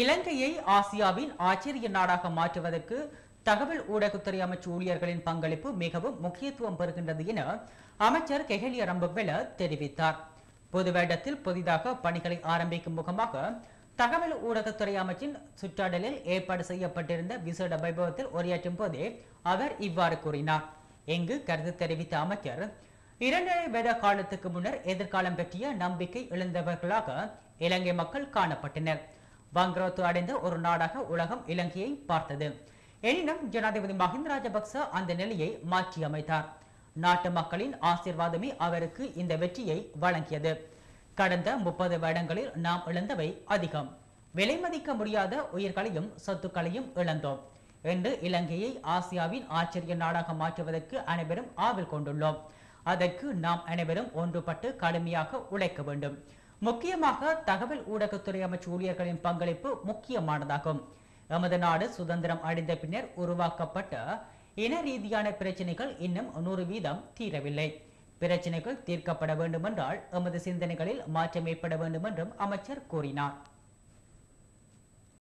இலங்கையை ஆசியாவின் ஆச்சரிய நாடாக மாற்றுவதற்கு தகவல் ஊடகத்துறை அமைச்சு ஊழியர்களின் பங்களிப்பு மிகவும் முக்கியத்துவம் பெறுகின்றது என அமைச்சர் கெஹலிய ரம்புவெல தெரிவித்தார். பொது வேடத்தில் புதிதாக பணிகளை ஆரம்பிக்கும் முகமாக தகவல் ஊடகத்துறை அமைச்சின் சுற்றாடலில் ஏற்பாடு செய்யப்பட்டிருந்த விசேட வைபவத்தில் உரையாற்றும் போதே அவர் இவ்வாறு கூறினார். எங்கு கருத்து தெரிவித்த அமைச்சர் இரண்டரை வேத காலத்துக்கு முன்னர் எதிர்காலம் பற்றிய நம்பிக்கை இழந்தவர்களாக இலங்கை மக்கள் காணப்பட்டனர். வங்குரோத்து அடைந்த ஒரு நாடாக உலகம் இலங்கையை பார்த்தது. எனினும் ஜனாதிபதி மஹிந்த ராஜபக்ச அந்த நிலையை மாற்றியமைத்தார். நாட்டு மக்களின் ஆசீர்வாதமே அவருக்கு இந்த வெற்றியை வழங்கியது. கடந்த முப்பது வருடங்களில் நாம் இழந்தவை அதிகம். விலை மதிக்க முடியாத உயிர்களையும் சொத்துக்களையும் இழந்தோம். என்று இலங்கையை ஆசியாவின் ஆச்சரிய நாடாக மாற்றுவதற்கு அனைவரும் ஆவல் கொண்டுள்ளோம். அதற்கு நாம் அனைவரும் ஒன்றுபட்டு கடுமையாக உழைக்க வேண்டும். முக்கியமாக தகவல் ஊடகத்துறை அமைச்சு ஊழியர்களின் பங்களிப்பு முக்கியமானதாகும். எமது நாடு சுதந்திரம் அடைந்த பின்னர் உருவாக்கப்பட்ட இன ரீதியான பிரச்சனைகள் இன்னும் நூறு வீதம் தீரவில்லை. பிரச்சனைகள் தீர்க்கப்பட வேண்டுமென்றால் எமது சிந்தனைகளில் மாற்றம் ஏற்பட வேண்டும் என்றும் அமைச்சர் கூறினார்.